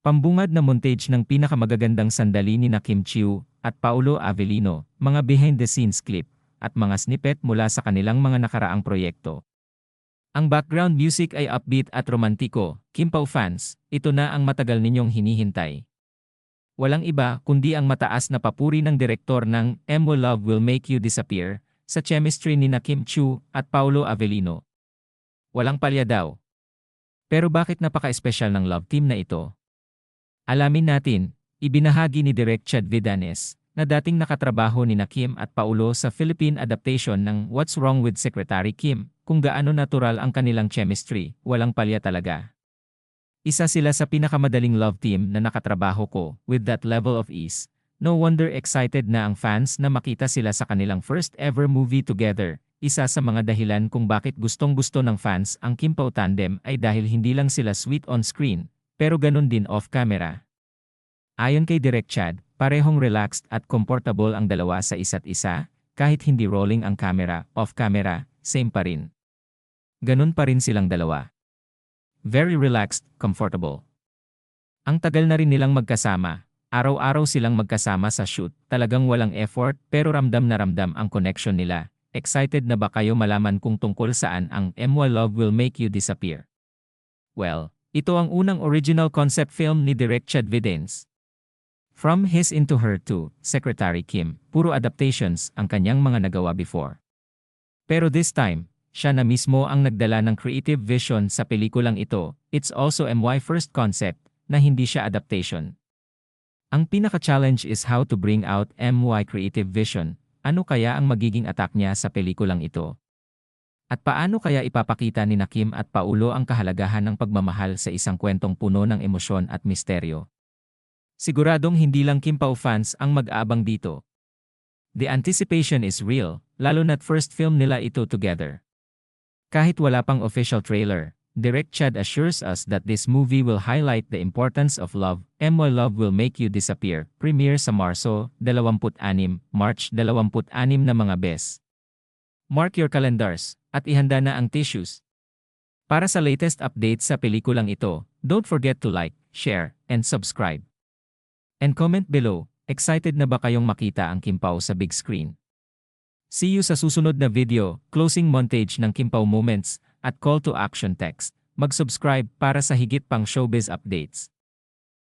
Pambungad na montage ng pinakamagagandang sandali ni na Kim Chiu at Paulo Avellino, mga behind-the-scenes clip, at mga snippet mula sa kanilang mga nakaraang proyekto. Ang background music ay upbeat at romantiko, Kim Pao fans, ito na ang matagal ninyong hinihintay. Walang iba kundi ang mataas na papuri ng direktor ng Emo Love Will Make You Disappear sa chemistry ni na Kim Chiu at Paulo Avellino. Walang palya daw. Pero bakit napaka-espesyal ng love team na ito? Alamin natin, ibinahagi ni Direk Chad Vidanes na dating nakatrabaho ni na Kim at Paulo sa Philippine adaptation ng What's Wrong with Secretary Kim, kung gaano natural ang kanilang chemistry, walang palya talaga. Isa sila sa pinakamadaling love team na nakatrabaho ko, with that level of ease. No wonder excited na ang fans na makita sila sa kanilang first ever movie together. Isa sa mga dahilan kung bakit gustong gusto ng fans ang Kim Pao tandem ay dahil hindi lang sila sweet on screen, pero ganun din off-camera. Ayon kay Direk Chad, parehong relaxed at comfortable ang dalawa sa isa't isa, kahit hindi rolling ang camera, off-camera, same pa rin. Ganun pa rin silang dalawa. Very relaxed, comfortable. Ang tagal na rin nilang magkasama, araw-araw silang magkasama sa shoot, talagang walang effort pero ramdam na ramdam ang connection nila. Excited na ba kayo malaman kung tungkol saan ang MY Love Will Make You Disappear? Well, ito ang unang original concept film ni Direk Chad Videns. From His Into Her to Secretary Kim, puro adaptations ang kanyang mga nagawa before. Pero this time, siya na mismo ang nagdala ng creative vision sa pelikulang ito. It's also MY first concept na hindi siya adaptation. Ang pinaka-challenge is how to bring out MY creative vision. Ano kaya ang magiging attack niya sa pelikulang ito? At paano kaya ipapakita ni Nakim at Paulo ang kahalagahan ng pagmamahal sa isang kwentong puno ng emosyon at misteryo? Siguradong hindi lang Kim Pao fans ang mag-aabang dito. The anticipation is real, lalo na't first film nila ito together. Kahit wala pang official trailer, Direct Chad assures us that this movie will highlight the importance of love. Emo Love Will Make You Disappear, premiere sa Marso, 26, March 26 na mga bes. Mark your calendars, at ihanda na ang tissues. Para sa latest updates sa pelikulang ito, don't forget to like, share, and subscribe. And comment below, excited na ba kayong makita ang Kimpaw sa big screen? See you sa susunod na video, closing montage ng Kimpaw moments, at call to action text. Mag-subscribe para sa higit pang showbiz updates.